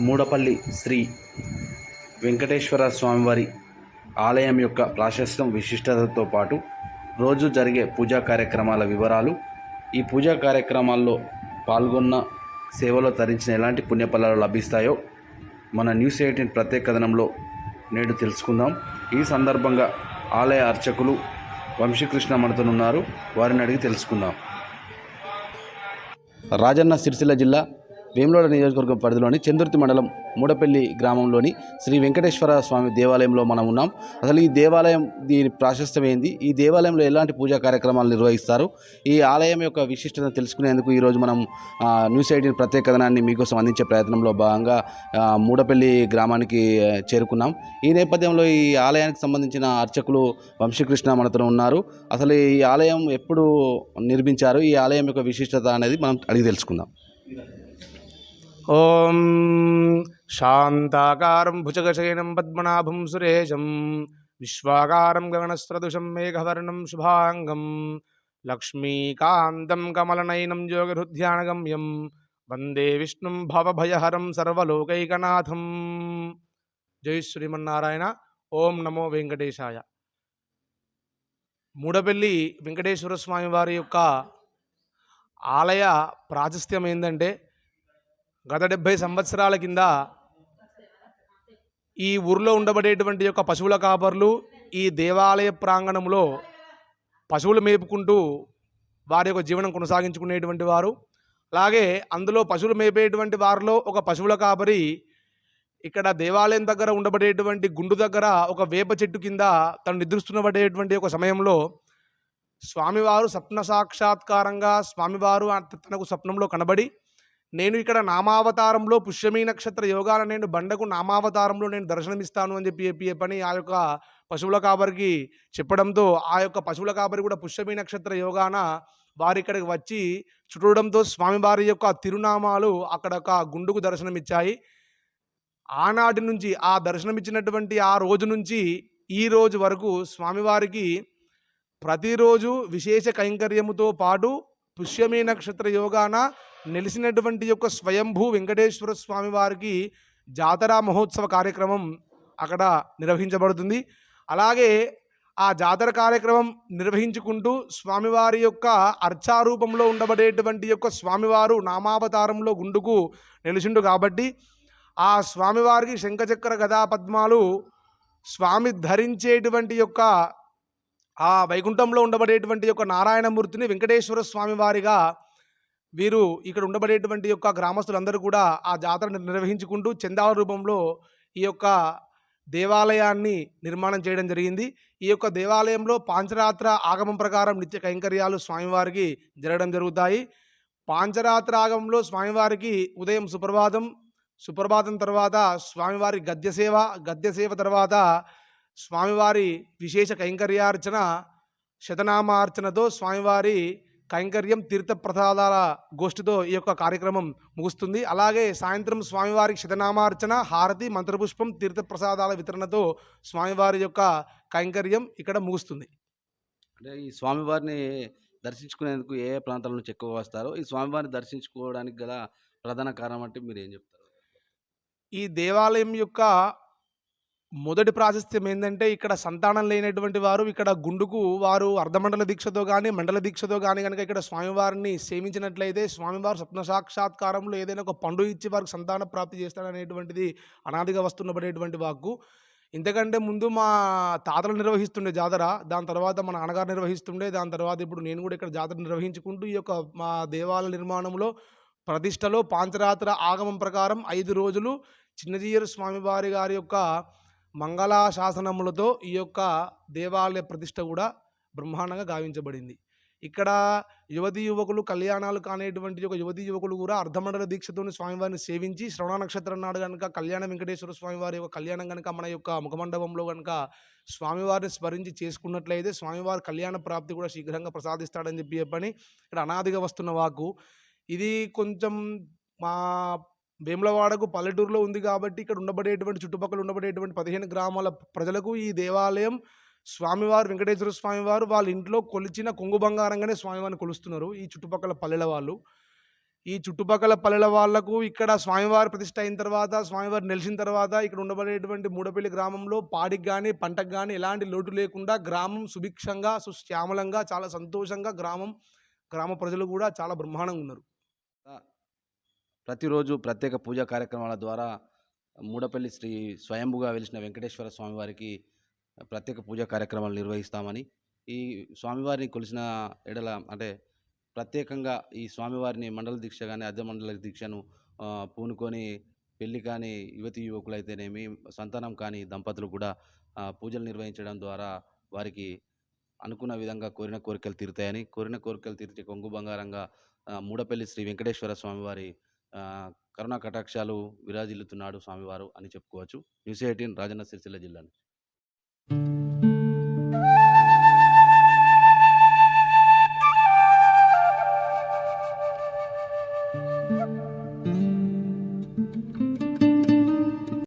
మూడపల్లి శ్రీ వెంకటేశ్వర స్వామివారి ఆలయం యొక్క ప్రాశస్త్యం విశిష్టతతో పాటు రోజు జరిగే పూజా కార్యక్రమాల వివరాలు ఈ పూజా కార్యక్రమాల్లో పాల్గొన్న సేవలో తరించిన ఎలాంటి పుణ్యఫలాలు లభిస్తాయో మన న్యూస్ ఎయిటీన్ ప్రత్యేక కథనంలో నేడు తెలుసుకుందాం. ఈ సందర్భంగా ఆలయ అర్చకులు వంశీకృష్ణ మనతోనున్నారు వారిని అడిగి తెలుసుకుందాం. రాజన్న సిరిసిల్ల జిల్లా వేములవాడ నియోజకవర్గం పరిధిలోని చందుర్తి మండలం మూడపల్లి గ్రామంలోని శ్రీ వెంకటేశ్వర స్వామి దేవాలయంలో మనం ఉన్నాం. అసలు ఈ దేవాలయం దీని ప్రాశస్త్యమైంది ఈ దేవాలయంలో ఎలాంటి పూజా కార్యక్రమాలు నిర్వహిస్తారు? ఈ ఆలయం యొక్క విశిష్టత తెలుసుకునేందుకు ఈరోజు మనం న్యూస్ ఎయిటీన్ ప్రత్యేక కథనాన్ని మీకోసం అందించే ప్రయత్నంలో భాగంగా మూడపల్లి గ్రామానికి చేరుకున్నాం. ఈ నేపథ్యంలో ఈ ఆలయానికి సంబంధించిన అర్చకులు వంశీకృష్ణ మనతో ఉన్నారు. అసలు ఈ ఆలయం ఎప్పుడు నిర్మించారు? ఈ ఆలయం యొక్క విశిష్టత అనేది మనం అడిగి తెలుసుకుందాం. ఓం శాంతాకారం భుజగశయనం పద్మనాభం సురేశం విశ్వాకారం గగనస్రదుషం మేఘవర్ణం శుభాంగం లక్ష్మీకాంతం కమలనయనం యోగహృధ్యానగమ్యం వందే విష్ణుం భవభయహరం సర్వలోకైకనాథం. జై శ్రీమన్నారాయణ. ఓం నమో వెంకటేశాయ. మూడపల్లి వెంకటేశ్వర స్వామి వారి యొక్క ఆలయ ప్రాశస్త్యం ఏంటంటే గత డెబ్భై సంవత్సరాల కింద ఈ ఊర్లో ఉండబడేటువంటి యొక్క పశువుల కాపర్లు ఈ దేవాలయ ప్రాంగణంలో పశువులు మేపుకుంటూ వారి యొక్క జీవనం కొనసాగించుకునేటువంటి వారు. అలాగే అందులో పశువులు మేపేటువంటి వారిలో ఒక పశువుల కాపరి ఇక్కడ దేవాలయం దగ్గర ఉండబడేటువంటి గుండు దగ్గర ఒక వేప చెట్టు కింద తను నిద్రిస్తున్నబడేటువంటి ఒక సమయంలో స్వామివారు స్వప్న సాక్షాత్కారంగా స్వామివారు తనకు స్వప్నంలో కనబడి నేను ఇక్కడ నామావతారంలో పుష్యమీ నక్షత్ర యోగాల నేను బండకు నామావతారంలో నేను దర్శనమిస్తాను అని చెప్పి చెప్పి పని ఆ యొక్క పశువుల కాబరికి చెప్పడంతో ఆ యొక్క పశువుల కాబరి కూడా పుష్యమీ నక్షత్ర యోగాన వారి ఇక్కడికి వచ్చి చుట్టడంతో స్వామివారి యొక్క తిరునామాలు అక్కడ ఒక గుండుకు దర్శనమిచ్చాయి. ఆనాటి నుంచి ఆ దర్శనమిచ్చినటువంటి ఆ రోజు నుంచి ఈ రోజు వరకు స్వామివారికి ప్రతిరోజు విశేష కైంకర్యముతో పాటు పుష్యమీ నక్షత్ర యోగాన నిలిచినటువంటి యొక్క స్వయంభూ వెంకటేశ్వర స్వామి వారికి జాతర మహోత్సవ కార్యక్రమం అక్కడ నిర్వహించబడుతుంది. అలాగే ఆ జాతర కార్యక్రమం నిర్వహించుకుంటూ స్వామివారి యొక్క అర్చారూపంలో ఉండబడేటువంటి యొక్క స్వామివారు నామావతారంలో గుండుకు నిలిచిండు కాబట్టి ఆ స్వామివారికి శంఖచక్ర గదా పద్మాలు స్వామి ధరించేటువంటి యొక్క ఆ వైకుంఠంలో ఉండబడేటువంటి యొక్క నారాయణమూర్తిని వెంకటేశ్వర స్వామివారిగా వీరు ఇక్కడ ఉండబడేటువంటి యొక్క గ్రామస్తులందరూ కూడా ఆ జాతర నిర్వహించుకుంటూ చందాల రూపంలో ఈ యొక్క దేవాలయాన్ని నిర్మాణం చేయడం జరిగింది. ఈ యొక్క దేవాలయంలో పాంచరాత్ర ఆగమం ప్రకారం నిత్య కైంకర్యాలు స్వామివారికి జరగడం జరుగుతాయి. పాంచరాత్ర ఆగమంలో స్వామివారికి ఉదయం సుప్రభాతం సుప్రభాతం తర్వాత స్వామివారి గద్య సేవ గద్య సేవ తర్వాత స్వామివారి విశేష కైంకర్యార్చన శతనామార్చనతో స్వామివారి కైంకర్యం తీర్థప్రసాదాల గోష్ఠితో ఈ యొక్క కార్యక్రమం ముగుస్తుంది. అలాగే సాయంత్రం స్వామివారికి శతనామార్చన హారతి మంత్రపుష్పం తీర్థప్రసాదాల వితరణతో స్వామివారి యొక్క కైంకర్యం ఇక్కడ ముగుస్తుంది. అంటే ఈ స్వామివారిని దర్శించుకునేందుకు ఏ ఏ ప్రాంతాల నుంచి ఎక్కువ వస్తారో ఈ స్వామివారిని దర్శించుకోవడానికి గల ప్రధాన కారణం అంటే మీరు ఏం చెప్తారు? ఈ దేవాలయం యొక్క మొదటి ప్రాశస్త్యం ఏంటంటే ఇక్కడ సంతానం లేనటువంటి వారు ఇక్కడ గుండుకు వారు అర్ధమండల దీక్షతో కానీ మండల దీక్షతో కానీ కనుక ఇక్కడ స్వామివారిని సేవించినట్లయితే స్వామివారు స్వప్న సాక్షాత్కారంలో ఏదైనా ఒక పండు ఇచ్చి వారికి సంతాన ప్రాప్తి చేస్తాడనేటువంటిది అనాదిగా వస్తున్నబడేటువంటి వాక్కు. ఇంతకంటే ముందు మా తాతలు నిర్వహిస్తుండే జాతర దాని తర్వాత మా నాన్నగారు నిర్వహిస్తుండే దాని తర్వాత ఇప్పుడు నేను కూడా ఇక్కడ జాతర నిర్వహించుకుంటూ ఈ యొక్క మా దేవాలయ నిర్మాణంలో ప్రతిష్టలో పాంచరాత్ర ఆగమం ప్రకారం ఐదు రోజులు చిన్నజీయరు స్వామివారి గారి యొక్క మంగళాశాసనములతో ఈ యొక్క దేవాలయ ప్రతిష్ట కూడా బ్రహ్మాండంగా గావించబడింది. ఇక్కడ యువతి యువకులు కళ్యాణాలు కానిటువంటి ఒక యువతి యువకులు కూడా అర్ధమండల దీక్షతో స్వామివారిని సేవించి శ్రవణ నక్షత్రం నాడు కనుక కళ్యాణ వెంకటేశ్వర స్వామివారి యొక్క కళ్యాణం కనుక మన యొక్క ముఖమండపంలో కనుక స్వామివారిని స్మరించి చేసుకున్నట్లయితే స్వామివారి కళ్యాణ ప్రాప్తి కూడా శీఘ్రంగా ప్రసాదిస్తాడని చెప్పి చెప్పని ఇక్కడ అనాదిగా వస్తున్న వాకు ఇది కొంచెం మా వేములవాడకు పల్లెటూరులో ఉంది కాబట్టి ఇక్కడ ఉండబడేటువంటి చుట్టుపక్కల ఉండబడేటువంటి పదిహేను గ్రామాల ప్రజలకు ఈ దేవాలయం స్వామివారు వెంకటేశ్వర స్వామివారు వాళ్ళ ఇంట్లో కొలిచిన కొంగు బంగారంగానే స్వామివారిని కొలుస్తున్నారు. ఈ చుట్టుపక్కల పల్లెల వాళ్ళు. ఈ చుట్టుపక్కల పల్లెల వాళ్ళకు ఇక్కడ స్వామివారి ప్రతిష్ట అయిన తర్వాత స్వామివారు నిలిచిన తర్వాత ఇక్కడ ఉండబడేటువంటి మూడపల్లి గ్రామంలో పాడికి కానీ పంటకు కానీ ఎలాంటి లోటు లేకుండా గ్రామం సుభిక్షంగా సుశ్యామలంగా చాలా సంతోషంగా గ్రామం గ్రామ ప్రజలు కూడా చాలా బ్రహ్మాండంగా ఉన్నారు. ప్రతిరోజు ప్రత్యేక పూజా కార్యక్రమాల ద్వారా మూడపల్లి శ్రీ స్వయంభుగా వెలిసిన వెంకటేశ్వర స్వామివారికి ప్రత్యేక పూజా కార్యక్రమాలు నిర్వహిస్తామని ఈ స్వామివారిని కొలిసిన ఎడల అంటే ప్రత్యేకంగా ఈ స్వామివారిని మండల దీక్ష కానీ అర్ధ మండల దీక్షను పూనుకొని పెళ్ళి కానీ యువతి యువకులైతేనేమి సంతానం కాని దంపతులు కూడా పూజలు నిర్వహించడం ద్వారా వారికి అనుకున్న విధంగా కోరిన కోరికలు తీరుతాయని కోరిన కోరికలు తీర్చే కొంగు బంగారంగా మూడపల్లి శ్రీ వెంకటేశ్వర స్వామివారి కరుణా కటాక్షాలు విరాజిల్లుతున్నాడు స్వామివారు అని చెప్పుకోవచ్చు. న్యూస్ ఎయిటీన్ రాజన్న సిరిసిల్ల జిల్లా